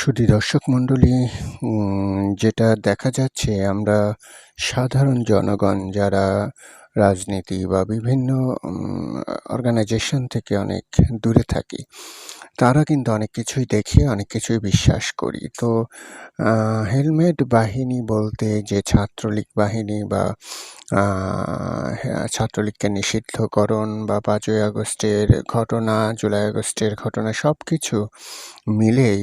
সুধী দর্শক মণ্ডলী যেটা দেখা যাচ্ছে আমরা সাধারণ জনগণ যারা রাজনীতি বা বিভিন্ন অর্গানাইজেশন থেকে অনেক দূরে থাকি, তারা কিন্তু অনেক কিছুই দেখে, অনেক কিছুই বিশ্বাস করি। তো হেলমেট বাহিনী বলতে যে ছাত্রলীগ বাহিনী বা ছাত্রলীগকে নিষিদ্ধকরণ বা পাঁচই আগস্টের ঘটনা, জুলাই আগস্টের ঘটনা সব কিছু মিলেই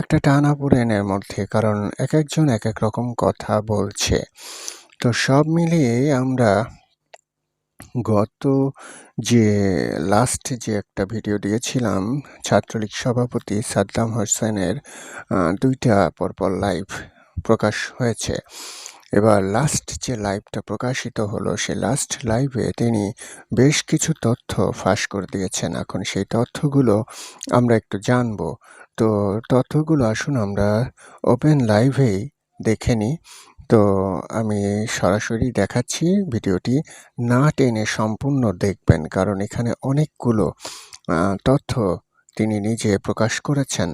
একটা টানাপোড়েনের মধ্যে, কারণ এক একজন এক এক রকম কথা বলছে। তো সব মিলিয়ে আমরা গত যে লাস্ট যে একটা ভিডিও দিয়েছিলাম, ছাত্রলীগ সভাপতি সাদ্দাম হোসেনের দুইটা পরপর লাইভ প্রকাশ হয়েছে। এবার লাস্ট যে লাইভটা প্রকাশিত হলো সেই লাস্ট লাইভে তিনি বেশ কিছু তথ্য ফাঁস করে দিয়েছেন। এখন সেই তথ্যগুলো আমরা একটু জানব। তো তথ্যগুলো আসুন আমরা ওপেন লাইভেই দেখে নিই। তো আমি সরাসরি দেখাচ্ছি ভিডিওটি। না টেনে সম্পূর্ণ দেখবেন, কারণ এখানে অনেকগুলো তথ্য তিনি নিজে প্রকাশ করেছেন।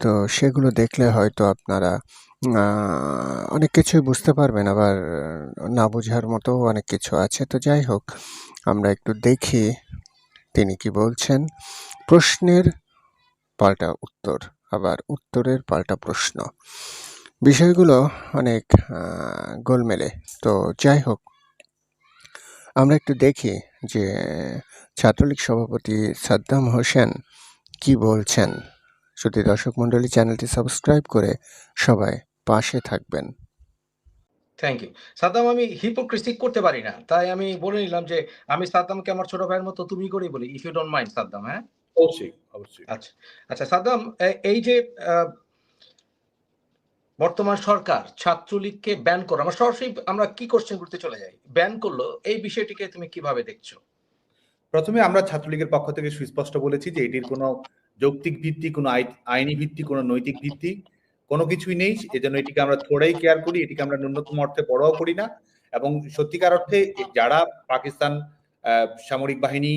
তো সেগুলো দেখলে হয়তো আপনারা অনেক কিছুই বুঝতে পারবেন, আবার না বোঝার মতো অনেক কিছু আছে। তো যাই হোক, আমরা একটু দেখি তিনি কি বলছেন। প্রশ্নের পাল্টা উত্তর, আবার উত্তরের পাল্টা প্রশ্ন। বিষয়গুলো অনেক গোলমেলে। তো যাই হোক, আমরা একটু দেখি যে ছাত্রলীগ সভাপতি সাদ্দাম হোসেন কি বলছেন। যদি দর্শক মণ্ডলী, চ্যানেলটি সাবস্ক্রাইব করে সবাই পাশে থাকবেন। থ্যাংক ইউ সাদ্দাম আমি হিপোক্রিসি করতে পারি না। তাই আমি বলে নিলাম যে আমি সাদ্দামকে আমার ছোট ভাইয়ের মতো তুমি করেই বলি if you don't mind Saddam হ্যাঁ? অবশ্যই অবশ্যই। আচ্ছা আচ্ছা সাদ্দাম এই যে আহ, বর্তমান সরকার ছাত্রলীগকে ব্যান করল আমরা সরাসরি আমরা কি কোশ্চেন করতে চলে যাই? ব্যান করল এই বিষয়টিকে তুমি কীভাবে দেখছ? প্রথমে আমরা ছাত্রলীগের পক্ষ থেকে সুস্পষ্ট বলেছি যে এটির কোনো যৌক্তিক ভিত্তি কোনো আই- আইনি ভিত্তি কোনো নৈতিক ভিত্তি কোনো কিছুই নেই, এজন্য এটিকে আমরা থোড়াই কেয়ার করি, এটিকে আমরা ন্যূনতম অর্থে বড়ও করি না। এবং সত্যিকার অর্থে যারা পাকিস্তান সামরিক বাহিনী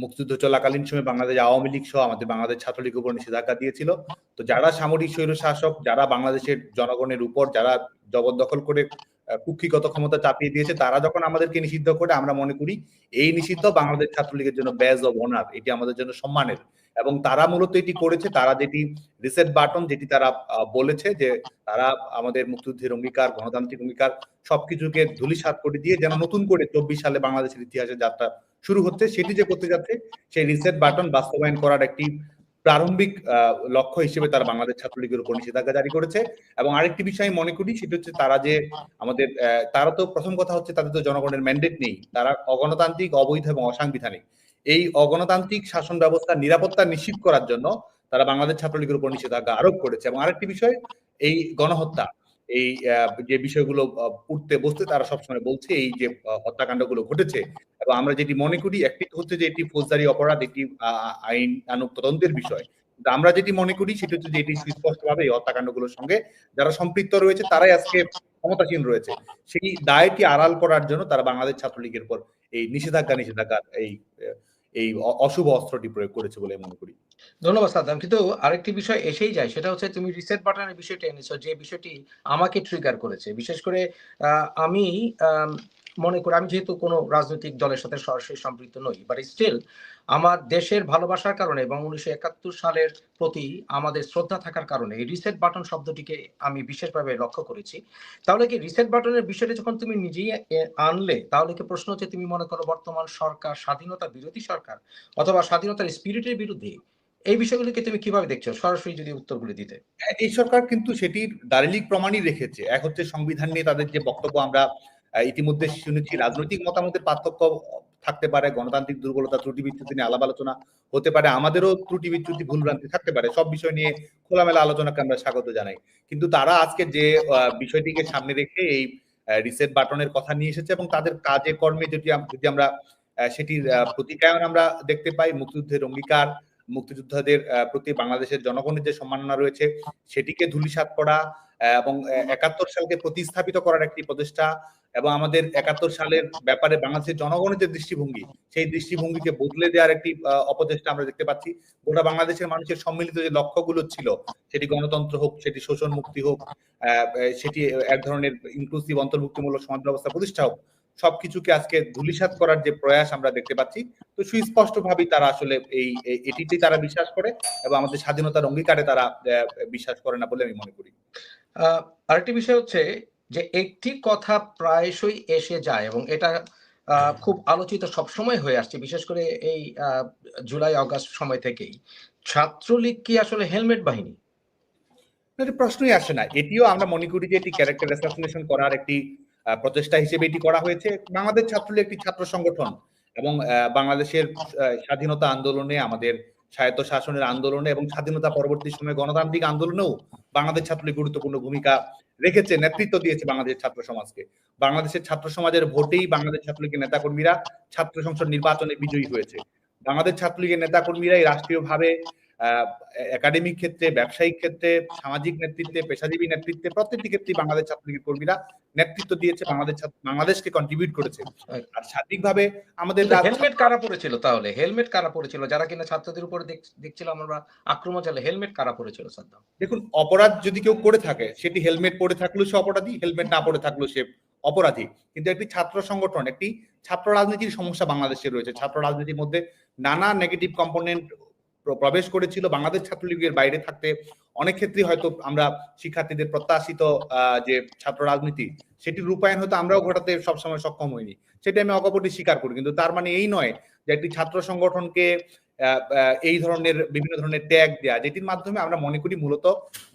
মুক্তিযুদ্ধ চলাকালীন সময় বাংলাদেশ আওয়ামী লীগ সহ আমাদের বাংলাদেশ ছাত্রলীগ উপর নিষেধাজ্ঞা দিয়েছিল, তো যারা সামরিক স্বৈর শাসক, যারা বাংলাদেশের জনগণের উপর, যারা জবরদখল করে কুক্ষিগত ক্ষমতা চাপিয়ে দিয়েছে, তারা যখন আমাদেরকে নিষিদ্ধ করে, আমরা মনে করি এই নিষিদ্ধ বাংলাদেশ ছাত্রলীগের জন্য ব্যাজ অব অনার এটি আমাদের জন্য সম্মানের। এবং তারা মূলত এটি করেছে, তারা যেটি রিসেট বাটন যেটি তারা বলেছে যে তারা আমাদের মুক্তিযুদ্ধের অঙ্গীকার, গণতান্ত্রিক অঙ্গীকার সবকিছুকে ধুলিসাৎ করে দিয়ে যেন নতুন করে চব্বিশ সালে বাংলাদেশের ইতিহাসে যাত্রা শুরু হচ্ছে। সেটি যে করতে যাচ্ছে, সেই রিসেট বাটন বাস্তবায়ন করার একটি প্রারম্ভিক লক্ষ্য হিসেবে তারা বাংলাদেশ ছাত্রলীগের উপর নিষেধাজ্ঞা জারি করেছে। এবং আরেকটি বিষয় মনে করি, সেটা হচ্ছে তারা যে আমাদের তারা তো প্রথম কথা হচ্ছে তাদের তো জনগণের ম্যান্ডেট নেই। তারা অগণতান্ত্রিক, অবৈধ এবং অসাংবিধানিক। এই অগণতান্ত্রিক শাসন ব্যবস্থার নিরাপত্তা নিশ্চিত করার জন্য তারা বাংলাদেশ ছাত্রলীগের উপর নিষেধাজ্ঞা আরোপ করেছে। এবং আরেকটি বিষয় এই গণহত্যা এই যে বিষয়গুলো উঠতে বসতে তারা সবসময় বলছে এই যে হত্যাকাণ্ডগুলো ঘটেছে। এবং আমরা যেটি মনে করি একটি হচ্ছে যে এটি ফৌজদারি অপরাধ আহ, আইন আনুক তদন্তের বিষয় আমরা যেটি মনে করি সেটি হচ্ছে যে এটি সুস্পষ্টভাবে এই হত্যাকাণ্ডগুলোর সঙ্গে যারা সম্পৃক্ত রয়েছে তারাই আজকে ক্ষমতাসীন রয়েছে। সেই দায়টি আড়াল করার জন্য তারা বাংলাদেশ ছাত্রলীগের উপর এই নিষেধাজ্ঞা নিষেধাজ্ঞা এই এই অশুভ অস্ত্রটি প্রয়োগ করেছে বলে মনে করি। ধন্যবাদ সাদ্দাম। কিন্তু আরেকটি বিষয় এসেই যায় সেটা হচ্ছে তুমি রিসেট বাটনের বিষয়টি এনেছো যে বিষয়টি আমাকে ট্রিগার করেছে। বিশেষ করে আম, মনে করি আমি যেহেতু কোনো রাজনৈতিক দলের সাথে সরাসরি সম্পৃক্ত নই বাট স্টিল আমার দেশের ভালোবাসার কারণে এবং উনিশশো একাত্তর সালের প্রতি আমাদের শ্রদ্ধা থাকার কারণে রিসেট বাটন শব্দটিকে আমি বিশেষভাবে লক্ষ্য করেছি। তাহলে কি রিসেট বাটনের বিষয়টা যখন তুমি নিজেই আনলে, তাহলে কি প্রশ্ন হচ্ছে তুমি মনে করো বর্তমান সরকার, স্বাধীনতা বিরোধী সরকার অথবা স্বাধীনতার স্পিরিটের বিরুদ্ধে এই বিষয়গুলিকে তুমি কীভাবে দেখছ? সরাসরি যদি উত্তরগুলি দিতে। এই সরকার কিন্তু সেটির দারিলিক প্রমাণই রেখেছে। এক হচ্ছে সংবিধান নিয়ে তাদের যে বক্তব্য আমরা ইতিমধ্যে শুনেছি, রাজনৈতিক মতামতের পার্থক্য থাকতে পারে, গণতান্ত্রিক দুর্বলতা ত্রুটি বিচ্যুতি নিয়ে আলাপ আলোচনা হতে পারে, আমাদেরও ত্রুটি বিচ্যুতি ভুলভ্রান্তি থাকতে পারে, সব বিষয় নিয়ে খোলামেলা আলোচনাকে আমরা স্বাগত জানাই। কিন্তু তারা আজকে যে বিষয়টিকে সামনে রেখে এই রিসেট বাটনের কথা নিয়ে এসেছে এবং তাদের কাজে, কর্মে যদি যদি আমরা সেটির প্রতিকায়ন আমরা দেখতে পাই, মুক্তিযুদ্ধের অঙ্গীকার, মুক্তিযোদ্ধাদের প্রতি বাংলাদেশের জনগণের যে সম্মাননা রয়েছে, সেটিকে ধূলিসাৎ করা এবং একাত্তর সালকে প্রতিস্থাপিত করার একটি প্রচেষ্টা এবং আমাদের একাত্তর সালের ব্যাপারে বাংলাদেশের জনগণের যে দৃষ্টিভঙ্গি, সেই দৃষ্টিভঙ্গিকে বদলে দেওয়ার একটি অপচেষ্টা আমরা দেখতে পাচ্ছি। গোটা বাংলাদেশের মানুষের সম্মিলিত যে লক্ষ্যগুলো ছিল, সেটি গণতন্ত্র হোক, সেটি শোষণ মুক্তি হোক সেটি এক ধরনের ইনক্লুসিভ অন্তর্ভুক্তিমূলক সমাজ ব্যবস্থা প্রতিষ্ঠা হোক, সবকিছুকে আজকে ধূলিসাৎ করার যে প্রয়াস আমরা দেখতে পাচ্ছি। তো সুস্পষ্ট ভাবেই তারা আসলে এই এটিতেই তারা বিশ্বাস করে এবং আমাদের স্বাধীনতার অঙ্গীকারে তারা বিশ্বাস করে না বলে আমি মনে করি। আরেকটি বিষয় হচ্ছে যে একটি কথা প্রায়শই এসে যায় এবং এটা খুব আলোচিত সবসময় হয়ে আসছে, বিশেষ করে এই জুলাই আগস্ট সময় থেকেই। ছাত্রলীগ কি আসলে হেলমেট বাহিনী? প্রশ্নই আসে না। এটিও আমরা মনে করি যে এটি ক্যারেক্টার অ্যাসাসিনেশন করার একটি প্রচেষ্টা হিসেবে এটি করা হয়েছে। বাংলাদেশ ছাত্রলীগ একটি ছাত্র সংগঠন এবং বাংলাদেশের স্বাধীনতা আন্দোলনে, আমাদের স্বায়ত্ত শাসনের আন্দোলনে এবং স্বাধীনতা পরবর্তী সময়ে গণতান্ত্রিক আন্দোলনেও বাংলাদেশ ছাত্রলীগ গুরুত্বপূর্ণ ভূমিকা রেখেছে, নেতৃত্ব দিয়েছে বাংলাদেশের ছাত্র সমাজকে। বাংলাদেশের ছাত্র সমাজের ভোটেই বাংলাদেশ ছাত্রলীগের নেতাকর্মীরা ছাত্র সংসদ নির্বাচনে বিজয়ী হয়েছে। বাংলাদেশ ছাত্রলীগের নেতাকর্মীরাই রাষ্ট্রীয়ভাবে একাডেমিক ক্ষেত্রে ব্যবসায়িক ক্ষেত্রে সামাজিক নেতৃত্বে পেশাজীবী নেতৃত্বে প্রত্যেকটি ক্ষেত্রে বাংলাদেশ ছাত্রলীগের কর্মীরা নেতৃত্ব দিয়েছে বাংলাদেশ বাংলাদেশকে কন্ট্রিবিউট করেছে। আর সার্বিকভাবে আমাদের হেলমেট কারা পড়েছিল তাহলে? হেলমেট কারা পড়েছিল যারা কিনা ছাত্রদের উপরে দেখ- দেখছিলাম আমরা আক্রমণ চালে হেলমেট কারা পড়েছিল সাদ্দাম? দেখুন অপরাধ যদি কেউ করে থাকে সেটি হেলমেট পরে থাকলেও সে অপরাধী হেলমেট না পরে থাকলেও সে অপরাধী। কিন্তু একটি ছাত্র সংগঠন একটি ছাত্র রাজনীতির সমস্যা বাংলাদেশে রয়েছে। ছাত্র রাজনীতির মধ্যে নানা নেগেটিভ কম্পোনেন্ট প্রবেশ করেছিল। বাংলাদেশ ছাত্রলীগের বাইরে থাকতে অনেক ক্ষেত্রে হয়তো আমরা শিক্ষার্থীদের প্রত্যাশিত যে ছাত্র রাজনীতি সেটি রূপায়ণ হয়তো আমরাও ঘটাতে সবসময় সক্ষম হইনি। সেটা আমি অকপটে স্বীকার করি। কিন্তু তার মানে এই নয় যে একটি ছাত্র সংগঠনকে এই ধরনের, বিভিন্ন ধরনের ট্যাগ দেয়া, যেটির মাধ্যমে আমরা মনে করি মূলত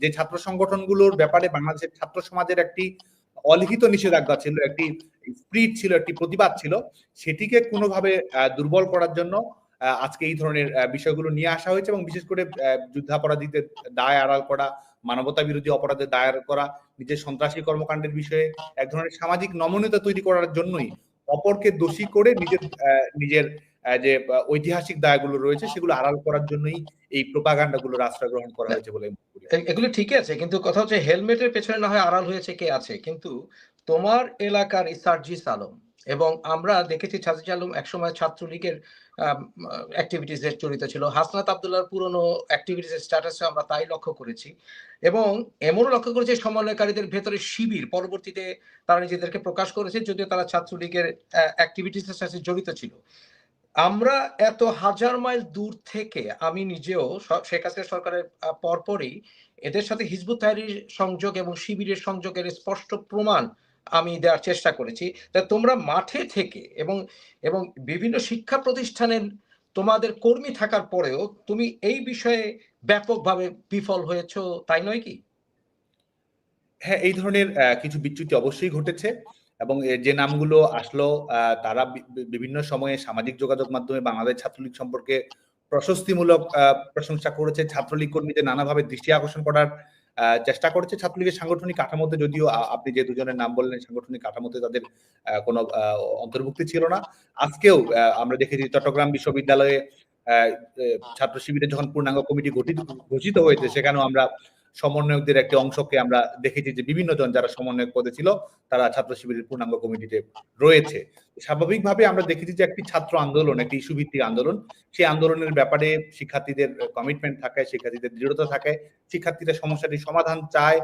যে ছাত্র সংগঠনগুলোর ব্যাপারে বাংলাদেশের ছাত্র সমাজের একটি অলিখিত নিষেধাজ্ঞা ছিল, একটি স্প্রিট ছিল, একটি প্রতিবাদ ছিল, সেটিকে কোনোভাবে দুর্বল করার জন্য আজকে এই ধরনের বিষয়গুলো নিয়ে আসা হয়েছে এবং বিশেষ করে যুদ্ধাপরাধীদের দায় আড়াল করা, মানবতা বিরোধী অপরাধের দায় আড়াল করা, নিজের সন্ত্রাসী কর্মকাণ্ডের বিষয়ে এক ধরনের সামাজিক নমনীয়তা তৈরি করার জন্যই অপরকে দোষী করে নিজের নিজের যে ঐতিহাসিক দায়গুলো রয়েছে সেগুলো আড়াল করার জন্যই এই প্রোপাগান্ডাগুলোর আশ্রয় গ্রহণ করা হয়েছে বলে এগুলো ঠিকই আছে, কিন্তু কথা হচ্ছে হেলমেটের পেছনে না হয় আড়াল হয়েছে কে আছে, কিন্তু তোমার এলাকার ইসার্জিস আলম এবং আমরা দেখেছি সাজিজ আলম একসময় ছাত্রলীগের অ্যাক্টিভিটিস জড়িত ছিল। হাসনাত আবদুল্লাহর পুরনো অ্যাক্টিভিটিস স্ট্যাটাসে আমরা তাই লক্ষ্য করেছি। এবং এমনও লক্ষ্য করেছি সমন্বয়কারীদের ভেতরে শিবির, পরবর্তীতে তারা নিজেদেরকে প্রকাশ করেছে, যদিও তারা ছাত্রলীগের অ্যাক্টিভিটিসের সাথে জড়িত ছিল। আমরা এত হাজার মাইল দূর থেকে আমি নিজেও শেখ হাসিনা সরকারের পরপরই এদের সাথে হিজবুত তাহরির সংযোগ এবং শিবিরের সংযোগের স্পষ্ট প্রমাণ আমি দেওয়ার চেষ্টা করেছি। তোমরা মাঠে থেকে এবং এবং বিভিন্ন শিক্ষা প্রতিষ্ঠানের তোমাদের কর্মী থাকার পরেও তুমি এই বিষয়ে ব্যাপকভাবে বিফল হয়েছো, তাই নয় কি? হ্যাঁ এই ধরনের কিছু বিচ্যুতি অবশ্যই ঘটেছে এবং যে নামগুলো আসলো তারা বিভিন্ন সময়ে সামাজিক যোগাযোগ মাধ্যমে বাংলাদেশ ছাত্রলীগ সম্পর্কে প্রশস্তিমূলক প্রশংসা করেছে। ছাত্রলীগ কর্মীদের নানাভাবে দৃষ্টি আকর্ষণ করার চেষ্টা করছে ছাত্রলীগের সাংগঠনিক কাঠামোতে, যদিও আপনি যে দুজনের নাম বললেন সাংগঠনিক কাঠামোতে তাদের কোনো অন্তর্ভুক্তি ছিল না। আজকেও আমরা দেখেছি চট্টগ্রাম বিশ্ববিদ্যালয়ে ছাত্র শিবিরে যখন পূর্ণাঙ্গ কমিটি গঠিত, ঘোষিত হয়েছে, সেখানেও আমরা সমন্বয়কদের একটি অংশকে আমরা দেখেছি যে বিভিন্ন জন যারা সমন্বয়ক পদে ছিল, তারা ছাত্র শিবিরের পূর্ণাঙ্গ কমিটিতে রয়েছে। স্বাভাবিকভাবে আমরা দেখেছি যে একটি ছাত্র আন্দোলন, একটি ইস্যু ভিত্তিক আন্দোলন। সেই আন্দোলনের ব্যাপারে শিক্ষার্থীদের কমিটমেন্ট থাকে শিক্ষার্থীদের দৃঢ়তা থাকে শিক্ষার্থীরা সমস্যাটি সমাধান চায়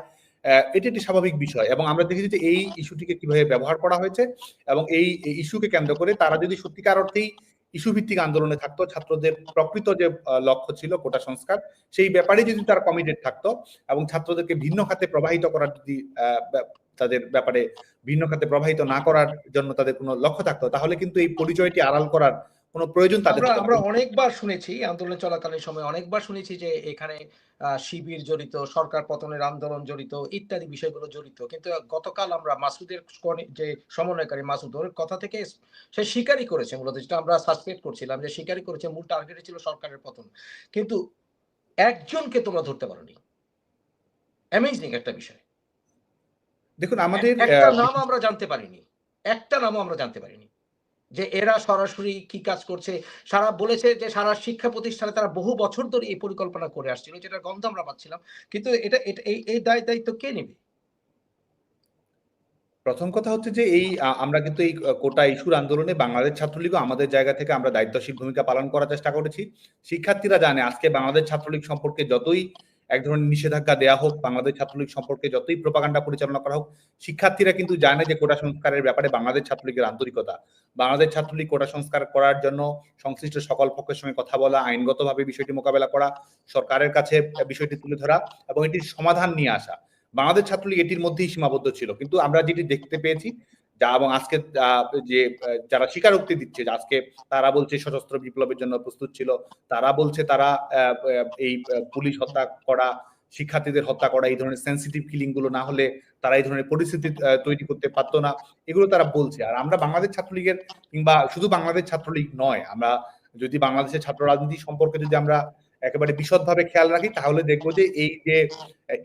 এটি একটি স্বাভাবিক বিষয়। এবং আমরা দেখেছি যে এই ইস্যুটিকে কীভাবে ব্যবহার করা হয়েছে এবং এই ইস্যুকে কেন্দ্র করে তারা যদি সত্যিকার অর্থেই ইস্যু ভিত্তিক আন্দোলনে থাকতো। ছাত্রদের প্রকৃত যে লক্ষ্য ছিল কোটা সংস্কার সেই ব্যাপারে যদি তারা কমিটেড থাকতো এবং ছাত্রদেরকে ভিন্ন খাতে প্রবাহিত করার যদি আহ, তাদের ব্যাপারে ভিন্ন খাতে প্রবাহিত না করার জন্য তাদের কোনো লক্ষ্য থাকতো তাহলে কিন্তু এই পরিচয়টি আড়াল করার কোনো প্রয়োজন তাদের আমরা অনেকবার শুনেছি আন্দোলন চলাকালীন সময় অনেকবার শুনেছি যে এখানে শিবির জড়িত সরকার পতনের আন্দোলন জড়িত ইত্যাদি বিষয়গুলো জড়িত। কিন্তু গতকাল আমরা মাসুদের যে সমন্বয়কারী মাসুদ ওর কথা থেকে সে স্বীকারই করেছে মূলত যেটা আমরা সাসপেক্ট করছিলাম যে স্বীকারই করেছে মূল টার্গেট ছিল সরকারের পতন। কিন্তু একজনকে তোমরা ধরতে পারোনি। অ্যামেজিং একটা বিষয়। দেখুন আমাদের একটা নাম আমরা জানতে পারিনি। একটা নামও আমরা জানতে পারিনি। যে এরা সরাসরি কি কাজ করছে? সারা বলেছে যে সারা শিক্ষা প্রতিষ্ঠানে তারা বহু বছর ধরে এই পরিকল্পনা করে আসছিল। যেটা গন্ধ আমরা পাচ্ছিলাম। কিন্তু এটা এই এই দায়, দায়িত্ব কে নেবে? প্রথম কথা হচ্ছে যে এই আমরা কিন্তু এই কোটা ইস্যুর আন্দোলনে বাংলাদেশ ছাত্রলীগও আমাদের জায়গা থেকে আমরা দায়িত্বশীল ভূমিকা পালন করার চেষ্টা করেছি। শিক্ষার্থীরা জানে, আজকে বাংলাদেশ ছাত্রলীগ সম্পর্কে যতই এক ধরনের নিষেধাজ্ঞা দেওয়া হোক, বাংলাদেশ ছাত্রলীগ সম্পর্কে যতই প্রপাগান্ডা পরিচালনা করা হোক, শিক্ষার্থীরা কিন্তু জানে যে কোটা সংস্কারের ব্যাপারে বাংলাদেশ ছাত্রলীগের আন্তরিকতা। বাংলাদেশ ছাত্রলীগ কোটা সংস্কার করার জন্য সংশ্লিষ্ট সকল পক্ষের সঙ্গে কথা বলা, আইনগতভাবে বিষয়টি মোকাবেলা করা, সরকারের কাছে বিষয়টি তুলে ধরা এবং এটির সমাধান নিয়ে আসা। বাংলাদেশ ছাত্রলীগ এটির মধ্যেই সীমাবদ্ধ ছিল। কিন্তু আমরা যেটি দেখতে পেয়েছি যা এবং আজকে যে যারা স্বীকারোক্তি দিচ্ছে আজকে তারা বলছে সশস্ত্র বিপ্লবের জন্য প্রস্তুত ছিল, তারা বলছে তারা এই পুলিশ হত্যা করা, শিক্ষার্থীদের হত্যা করা, এই ধরনের সেন্সিটিভ ফিলিংগুলো না হলে তারা এই ধরনের পরিস্থিতি তৈরি করতে পারতো না, এগুলো তারা বলছে। আর আমরা বাংলাদেশ ছাত্রলীগের কিংবা শুধু বাংলাদেশ ছাত্রলীগ নয়, আমরা যদি বাংলাদেশের ছাত্র রাজনীতি সম্পর্কে যদি আমরা একেবারে বিশদভাবে খেয়াল রাখি, তাহলে দেখব যে এই যে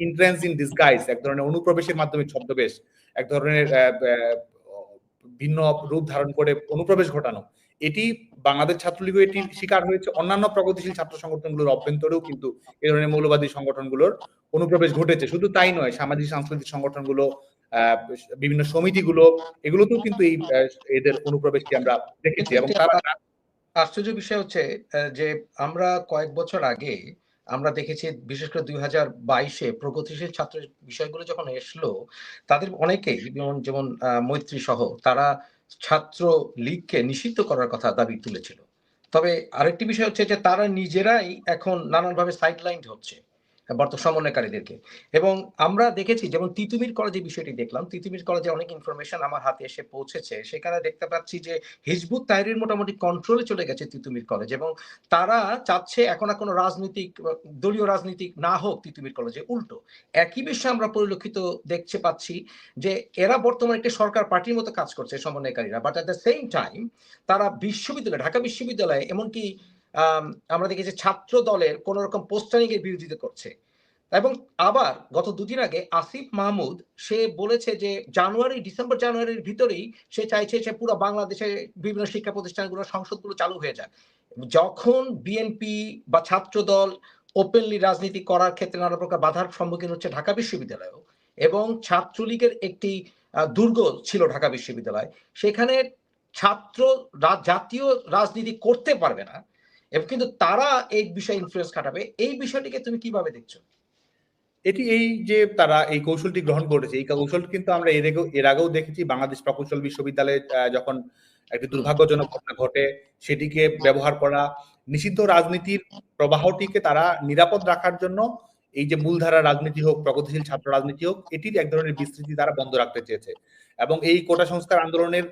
ইন্ট্রেন্স ইন ডিসগাইজ এক ধরনের অনুপ্রবেশের মাধ্যমে ছদ্মবেশ, এক ধরনের ভিন্ন রূপ ধারণ করে অনুপ্রবেশ ঘটানো। এটি বাংলাদেশ ছাত্রলীগ এটির শিকার হয়েছে। অন্যান্য প্রগতিশীল ছাত্র সংগঠনগুলোর অভ্যন্তরেও কিন্তু এই ধরনের মৌলবাদী সংগঠনগুলোর অনুপ্রবেশ ঘটেছে। শুধু তাই নয় সামাজিক সাংস্কৃতিক সংগঠনগুলো আহ, বিভিন্ন সমিতিগুলো এগুলোতেও কিন্তু এই এদের অনুপ্রবেশকে আমরা দেখেছি এবং তারা আশ্চর্য বিষয় হচ্ছে যে আমরা কয়েক বছর আগে আমরা দেখেছি, বিশেষ করে দুই হাজার বাইশে প্রগতিশীল ছাত্র বিষয়গুলো যখন এসলো, তাদের অনেকেই, যেমন যেমন মৈত্রী সহ তারা ছাত্র লীগকে নিষিদ্ধ করার কথা দাবি তুলেছিল। তবে আরেকটি বিষয় হচ্ছে যে, তারা নিজেরাই এখন নানানভাবে সাইডলাইন হচ্ছে। বর্ত সমন্বয়কারীদেরকে। এবং আমরা দেখেছি, যেমন তিতুমির কলেজে বিষয়টি দেখলাম, তিতুমির কলেজে অনেক ইনফরমেশন আমার হাতে এসে পৌঁছেছে। সেখানে দেখতে পাচ্ছি যে হিজবুত তাহরির মোটামুটি কন্ট্রোলে চলে গেছে তিতুমির কলেজ এবং তারা চাচ্ছে এখন আর কোনো রাজনৈতিক, দলীয় রাজনীতি না হোক তিতুমির কলেজে, উল্টো। একই বিষয়ে আমরা পরিলক্ষিত দেখতে পাচ্ছি যে এরা বর্তমানে একটি সরকার পার্টির মতো কাজ করছে সমন্বয়কারীরা but at the same time তারা বিশ্ববিদ্যালয়, ঢাকা বিশ্ববিদ্যালয়ে এমনকি আমরা দেখেছি ছাত্র দলের কোন রকম পোস্টারিং এর বিরোধিতা করছে। এবং আবার গত দুদিন আগে আসিফ মাহমুদ, সে বলেছে যে জানুয়ারি, ডিসেম্বর জানুয়ারির ভিতরেই সে চাইছে সে পুরো বাংলাদেশে বিভিন্ন শিক্ষা প্রতিষ্ঠানগুলো, সংসদগুলো চালু হয়ে যাক। যখন বিএনপি বা ছাত্র দল ওপেনলি রাজনীতি করার ক্ষেত্রে নানা প্রকার বাধার সম্মুখীন হচ্ছে ঢাকা বিশ্ববিদ্যালয় এবং ছাত্রলীগের একটি দুর্গ ছিল ঢাকা বিশ্ববিদ্যালয়, সেখানে ছাত্র জাতীয় রাজনীতি করতে পারবে না এবং কিন্তু তারা এই বিষয়ে ইনফ্লুয়েন্স খাটাবে, এই বিষয়টিকে তুমি কীভাবে দেখছ? এটি এই যে তারা এই কৌশলটি গ্রহণ করেছে, এই কৌশল কিন্তু আমরা এর আগেও এর আগেও দেখেছি বাংলাদেশ প্রকৌশল বিশ্ববিদ্যালয়ে যখন একটি দুর্ভাগ্যজনক ঘটনা ঘটে, সেটিকে ব্যবহার করা, নিষিদ্ধ রাজনীতির প্রবাহটিকে তারা নিরাপদ রাখার জন্য, এই যে মূলধারা রাজনীতি হোক, প্রগতিশীল ছাত্র রাজনীতি হোক, এটির এক ধরনের বিস্তৃতি তারা বন্ধ রাখতে চেয়েছে। এবং এই কোটা সংস্কার আন্দোলনের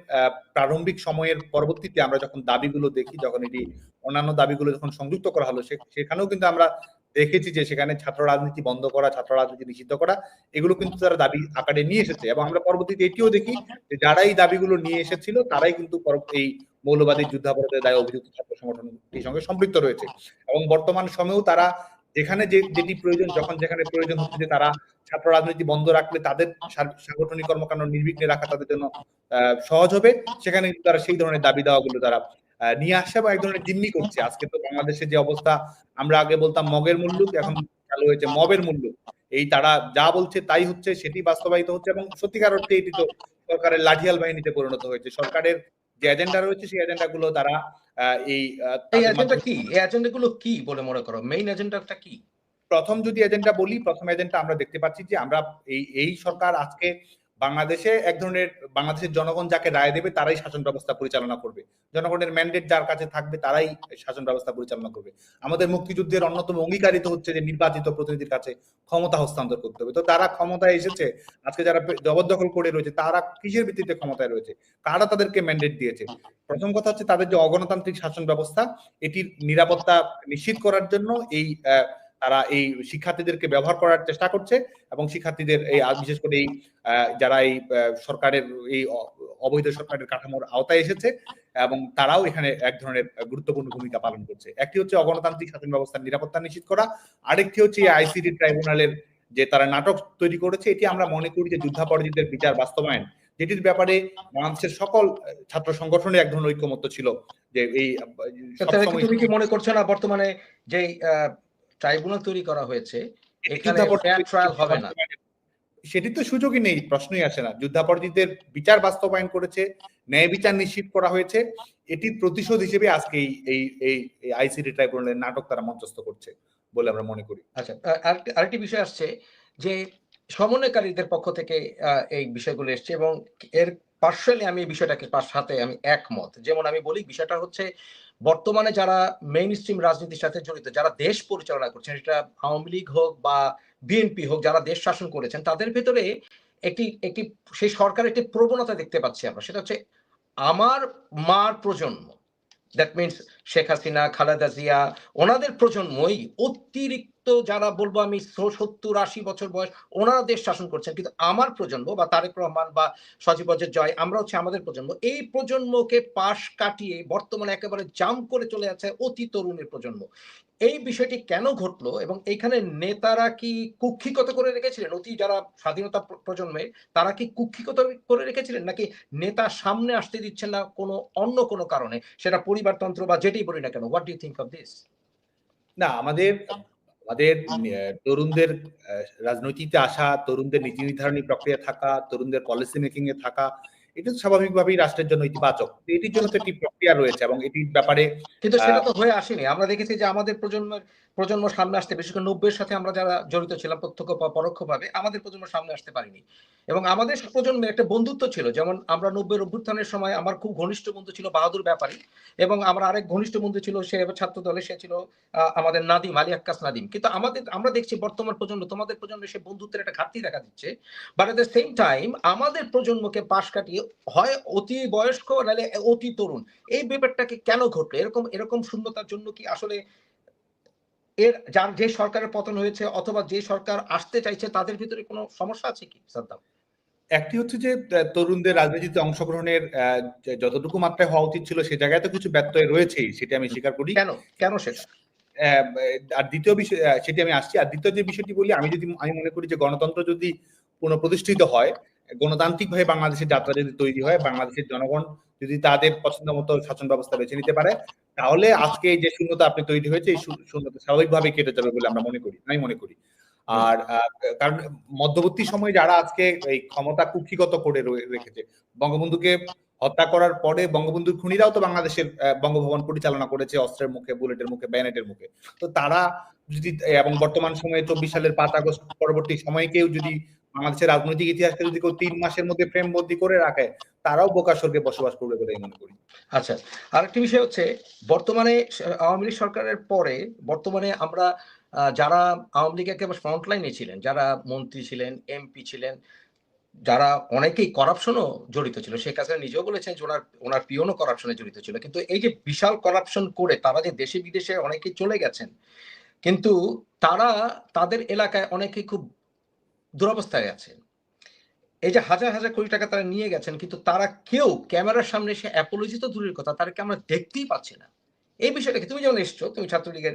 প্রারম্ভিক সময়ের পরবর্তীতে আমরা যখন দাবিগুলো দেখি, যখন এটি অন্যান্য দাবিগুলো যখন সংযুক্ত করা হলো সেখানেও কিন্তু আমরা দেখেছি যে সেখানে ছাত্র রাজনীতি বন্ধ করা, ছাত্র রাজনীতি নিষিদ্ধ করা, এগুলো কিন্তু তারা দাবি আকারে নিয়ে এসেছে। এবং আমরা পরবর্তীতে এটিও দেখি যে যারা এই দাবিগুলো নিয়ে এসেছিল, তারাই কিন্তু এই মৌলবাদী যুদ্ধাপরাধের দায়ে অভিযুক্ত ছাত্র সংগঠনটির সঙ্গে সম্পৃক্ত রয়েছে। এবং বর্তমান সময়েও তারা যেখানে যে, যেটি প্রয়োজন, যখন যেখানে প্রয়োজন হচ্ছে যে তারা ছাত্র রাজনীতি বন্ধ রাখলে তাদের সাংগঠনিক কর্মকাণ্ড নির্বিঘ্নে রাখা তাদের জন্য সহজ হবে। সেখানে তারা সেই ধরনের দাবি দাওয়াগুলো তারা নিয়ে আসছে বা এক ধরনের জিম্মি করছে। আজকে তো বাংলাদেশের যে অবস্থা, আমরা আগে বলতাম মগের মূল্য এখন চালু হয়েছে মবের মূল্য এই তারা যা বলছে তাই হচ্ছে, সেটি বাস্তবায়িত হচ্ছে এবং সত্যিকার অর্থে এটি তো সরকারের লাঠিয়াল বাহিনীতে পরিণত হয়েছে। সরকারের যে এজেন্ডা রয়েছে সেই এজেন্ডা গুলো তারা আহ, এই এই এজেন্ডা কি? এই এজেন্ডা গুলো কি বলে মনে করো? মেইন এজেন্ডাটা কি? প্রথম যদি এজেন্ডা বলি প্রথম এজেন্ডা আমরা দেখতে পাচ্ছি যে আমরা এই এই সরকার আজকে বাংলাদেশে এক ধরনের বাংলাদেশের জনগণ যাকে রায় দেবে তারাই শাসন ব্যবস্থা পরিচালনা করবে। জনগণের ম্যান্ডেট যার কাছে থাকবে তারাই শাসন ব্যবস্থা পরিচালনা করবে। আমাদের মুক্তিযুদ্ধের অন্যতম অঙ্গীকারিত হচ্ছে যে নির্বাচিত প্রতিনিধির কাছে ক্ষমতা হস্তান্তর করতে হবে। তো তারা ক্ষমতায় এসেছে আজকে যারা জবরদখল করে রয়েছে তারা কিসের ভিত্তিতে ক্ষমতায় রয়েছে? কারা তাদেরকে ম্যান্ডেট দিয়েছে? প্রথম কথা হচ্ছে তাদের যে অগণতান্ত্রিক শাসন ব্যবস্থা এটির নিরাপত্তা নিশ্চিত করার জন্য এই আহ, তারা এই শিক্ষার্থীদেরকে ব্যবহার করার চেষ্টা করছে এবং শিক্ষার্থীদের এই বিশেষ করে এই যারা এই সরকারের এই অবৈধ সরকারের কাঠামোর আওতায় এসেছে এবং তারাও এখানে এক ধরনের গুরুত্বপূর্ণ ভূমিকা পালন করছে। একটি হচ্ছে অগণতান্ত্রিক শাসন ব্যবস্থার নিরাপত্তা নিশ্চিত করা আরেকটি হচ্ছে এই আইসিডি ট্রাইব্যুনালের যে তারা নাটক তৈরি করেছে এটি আমরা মনে করি যে যুদ্ধাপরাধীদের বিচার বাস্তবায়ন যেটির ব্যাপারে বাংলাদেশের সকল ছাত্র সংগঠনের এক ধরনের ঐক্যমত্য ছিল যে এই সবসময় তুমি কি মনে করছ না বর্তমানে যে ট্রাইব্যুনাল তৈরি করা হয়েছে এখানে যুদ্ধাপরাধী- fair হবে না। সেটি তো সুযোগই নেই প্রশ্নই আসে না। যুদ্ধাপরাধীদের বিচার বাস্তবায়ন করেছে ন্যায় বিচার নিশ্চিত করা হয়েছে এটির প্রতিশোধ হিসেবে আজকে এই এই আইসিডি ট্রাইব্যুনালের নাটক তারা মঞ্চস্থ করছে বলে আমরা মনে করি। আচ্ছা আরেকটি বিষয় আসছে যে সমন্বয়কারীদের পক্ষ থেকে আহ, এই বিষয়গুলো এসছে এবং এর পার্সোনালি আমি এই বিষয়টাকে সাথে আমি একমত। যেমন আমি বলি বিষয়টা হচ্ছে বর্তমানে যারা মেইন স্ট্রিম রাজনীতির সাথে জড়িত, যারা দেশ পরিচালনা করছেন, সেটা আওয়ামী লীগ হোক বা বিএনপি হোক, যারা দেশ শাসন করেছেন, তাদের ভেতরে একটি একটি, সেই সরকার একটি প্রবণতা দেখতে পাচ্ছি আমরা। সেটা হচ্ছে আমার মার প্রজন্ম দ্যাট মিনস শেখ হাসিনা, খালেদা জিয়া, ওনাদের প্রজন্মই অতিরিক্ত যারা বলব আমি সত্তর আশি বছর বয়স, ওনারা দেশ শাসন করছেন। কিন্তু আমার প্রজন্ম বা তারেক রহমান বা সজীব অজয় জয়, আমরা হচ্ছে আমাদের প্রজন্ম, এই প্রজন্মকে পাশ কাটিয়ে বর্তমানে একেবারে জাম করে চলে যাচ্ছে অতি তরুণের প্রজন্ম। এই বিষয়টি কেন ঘটলো এবং এখানে নেতারা কি কুক্ষিগত করে রেখেছিলেন? অতি যারা স্বাধীনতা প্র- প্রজন্মের, তারা কি কুক্ষিগত করে রেখেছিলেন? নাকি নেতা সামনে আসতে দিচ্ছেন না কোনো অন্য কোনো কারণে? সেটা পরিবারতন্ত্র বা যেটাই বলি না কেন what do think of this না, আমাদের আমাদের আহ, তরুণদের রাজনৈতিকতে আসা তরুণদের নীতি নির্ধারণী প্রক্রিয়া থাকা তরুণদের পলিসি মেকিং এ থাকা এটা স্বাভাবিকভাবেই রাষ্ট্রের জন্য ইতিবাচক। এটির জন্য তো একটি প্রক্রিয়া রয়েছে এবং এটির ব্যাপারে কিন্তু সেটা তো হয়ে আসেনি। আমরা দেখেছি যে আমাদের প্রজন্মের প্রজন্ম সামনে আসতে বিশেষ করে নব্বইয়ের সাথে আমরা যারা জড়িত ছিলাম প্রত্যক্ষ বা পরোক্ষভাবে, আমাদের প্রজন্ম সামনে আসতে পারিনি। এবং আমাদের প্রজন্মে একটা বন্ধুত্ব ছিল, যেমন আমরা নব্বইয়ের অভ্যুত্থানের সময় আমার খুব ঘনিষ্ঠ বন্ধু ছিল বাহাদুর ব্যাপারী এবং আমার আরেক ঘনিষ্ঠ বন্ধু ছিল সে ছাত্র দলে সে ছিল আমাদের নাদিম, আলী আক্কাস নাদিম। কিন্তু আমাদের, আমরা দেখছি বর্তমান প্রজন্ম, তোমাদের প্রজন্মে সে বন্ধুত্বের একটা ঘাটতি দেখা দিচ্ছে। But at the same time আমাদের প্রজন্মকে পাশ কাটিয়ে হয় অতি বয়স্ক নাহলে অতি তরুণ। এই ব্যাপারটাকে কেন ঘটলো? এরকম এরকম শূন্যতার জন্য কি আসলে এর যার যে সরকারের পতন হয়েছে অথবা যে সরকার আসতে চাইছে তাদের ভিতরে কোনো সমস্যা আছে কি সাদ্দাম একটি হচ্ছে যে তরুণদের রাজনীতিতে অংশগ্রহণের যতটুকু মাত্রায় হওয়া উচিত ছিল সে জায়গায় তো কিছু ব্যত্যয় রয়েছেই সেটা আমি স্বীকার করি। কেন? কেন সেটা? আর দ্বিতীয় বিষয় সেটি আমি আসছি। আর দ্বিতীয় যে বিষয়টি বলি আমি যদি আমি মনে করি যে গণতন্ত্র যদি পুনঃপ্রতিষ্ঠিত হয় গণতান্ত্রিক ভাবে বাংলাদেশের যাত্রা যদি তৈরি হয় বাংলাদেশের জনগণ যদি তাদের পছন্দ মতো শাসন ব্যবস্থা বেছে নিতে পারে তাহলে আজকে যে শূন্যতা আপনি তৈরি হয়েছে, এই শূন্যতা স্বাভাবিকভাবে কেটে যাবে বলে আমরা মনে করি, আমি মনে করি। আর কারণ মধ্যবর্তী সময়ে যারা আজকে এই ক্ষমতা কুক্ষিগত করে রেখেছে, বঙ্গবন্ধুকে হত্যা করার পরে বঙ্গবন্ধুর খুনিরাও তো বাংলাদেশের বঙ্গভবন পরিচালনা করেছে অস্ত্রের মুখে, বুলেটের মুখে, ব্যানেটের মুখে। তো তারা যদি, এবং বর্তমান সময়ে চব্বিশ সালের পাঁচ আগস্ট পরবর্তী সময়কেও যদি বাংলাদেশের রাজনৈতিক ইতিহাসকে যদি কেউ তিন মাসের মধ্যে ফ্রেম বন্দি করে রাখে, তারাও বোকা স্বর্গে বসবাস করবে বলে মনে করি। আচ্ছা আরেকটি বিষয় হচ্ছে, বর্তমানে আওয়ামী লীগ সরকারের পরে, বর্তমানে আমরা যারা আওয়ামী লীগ একেবারে ফ্রন্ট লাইনে ছিলেন, যারা মন্ত্রী ছিলেন এমপি ছিলেন, যারা অনেকেই করাপশনও জড়িত ছিল, শেখ হাসিনা নিজেও বলেছেন যে ওনার ওনার পিওনও করাপশনে জড়িত ছিল, কিন্তু এই যে বিশাল করাপশন করে তারা যে দেশে বিদেশে অনেকেই চলে গেছেন, কিন্তু তারা তাদের এলাকায় অনেকেই খুব দুরবস্থায় আছেন। এই যে হাজার হাজার কোটি টাকা তারা নিয়ে গেছেন, কিন্তু তারা কেউ ক্যামেরার সামনে এসে অ্যাপোলজি তো দূরের কথা, তাদেরকে আমরা দেখতেই পাচ্ছি না। এই বিষয়টাকে তুমি যেমন এসছো, তুমি ছাত্রলীগের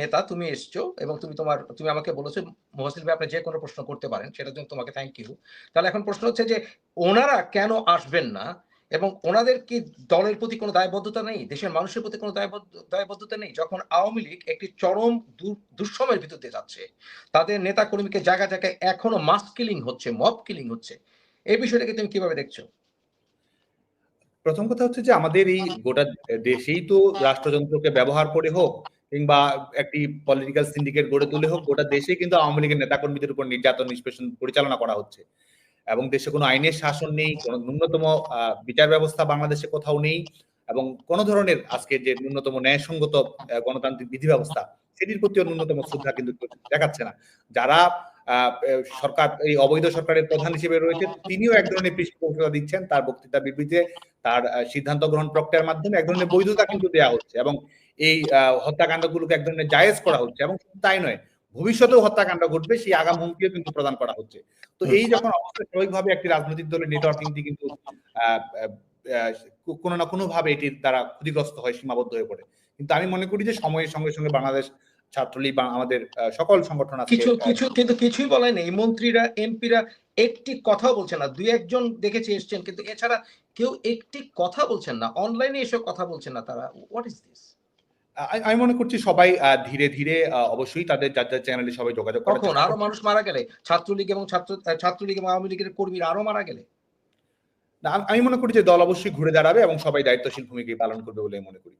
নেতা, তুমি এসছো এবং তুমি তোমার, তুমি আমাকে বলেছ মহাসিল ভাই আপনি যে কোনো প্রশ্ন করতে পারেন, সেটার জন্য তোমাকে থ্যাংক ইউ তাহলে এখন প্রশ্ন হচ্ছে যে, ওনারা কেন আসবেন না? এবং ওনাদের কি দলের প্রতি কোনো দায়বদ্ধতা নেই? দেশের মানুষের প্রতি কোনো দায়বদ্ধতা নেই? যখন আওয়ামী লীগ একটি চরম দুঃসময়ের ভিতর দিয়ে যাচ্ছে, তাদের নেতা কর্মীকে জায়গা জায়গায় এখনও মাস কিলিং হচ্ছে মব কিলিং হচ্ছে, এই বিষয়টাকে তুমি কীভাবে দেখছ? প্রথম কথা হচ্ছে যে আমাদের এই গোটা দেশেই তো রাষ্ট্রযন্ত্রকে ব্যবহার করে হোক কিংবা একটি পলিটিক্যাল সিন্ডিকেট গড়ে তুলে হোক, গোটা দেশে কিন্তু আওয়ামী লীগের নেতাকর্মীদের উপর নির্যাতন, নিষ্পেষণ পরিচালনা করা হচ্ছে। এবং দেশে কোনো আইনের শাসন নেই, কোনো ন্যূনতম বিচার ব্যবস্থা বাংলাদেশে কোথাও নেই এবং কোন ধরনের আজকে যে ন্যূনতম ন্যায়সঙ্গত গণতান্ত্রিক বিধি ব্যবস্থা, সেটির প্রতিও ন্যূনতম শ্রদ্ধা কিন্তু দেখাচ্ছে না। যারা সরকার, এই অবৈধ সরকারের প্রধান হিসেবে রয়েছে তিনিও এক ধরনের পৃষ্ঠপোষকতা দিচ্ছেন, তার বক্তৃতা বিবৃতিতে তার সিদ্ধান্ত গ্রহণ প্রক্রিয়ার মাধ্যমে এক ধরনের বৈধতা কিন্তু দেওয়া হচ্ছে এবং এই হত্যাকাণ্ডগুলোকে এক ধরনের জায়েজ করা হচ্ছে এবং তাই নয় ভবিষ্যতেও হত্যাকাণ্ড ঘটবে সেই আগাম হুমকিও কিন্তু প্রদান করা হচ্ছে। তো এই যখন অবস্থা স্বাভাবিকভাবে একটি রাজনৈতিক দলের নেটওয়ার্কিংটি কিন্তু কোনো না কোনো ভাবে এটির দ্বারা ক্ষতিগ্রস্ত হয় সীমাবদ্ধ হয়ে পড়ে। কিন্তু আমি মনে করি যে সময়ের সঙ্গে সঙ্গে বাংলাদেশ ছাত্রলীগ বা আমাদের সকল সংগঠন কিছু কিছু কিন্তু কিছুই বলে নেই। মন্ত্রীরা এমপিরা একটি কথা বলছেন না। দুই একজন দেখেছি এসছেন কিন্তু এছাড়া কেউ একটি কথা বলছেন না। অনলাইনে এসে কথা বলছেন না তারা। হোয়াট ইজ দিস আমি মনে করছি সবাই আহ, ধীরে ধীরে অবশ্যই তাদের যার যার চ্যানেলে সবাই যোগাযোগ করে কখন? আরও মানুষ মারা গেলে? ছাত্রলীগ এবং ছাত্র ছাত্রলীগ এবং আওয়ামী লীগের কর্মীরা আরও মারা গেলে? না, আমি- আমি মনে করি যে দল অবশ্যই ঘুরে দাঁড়াবে এবং সবাই দায়িত্বশীল ভূমিকা পালন করবে বলে আমি মনে করি।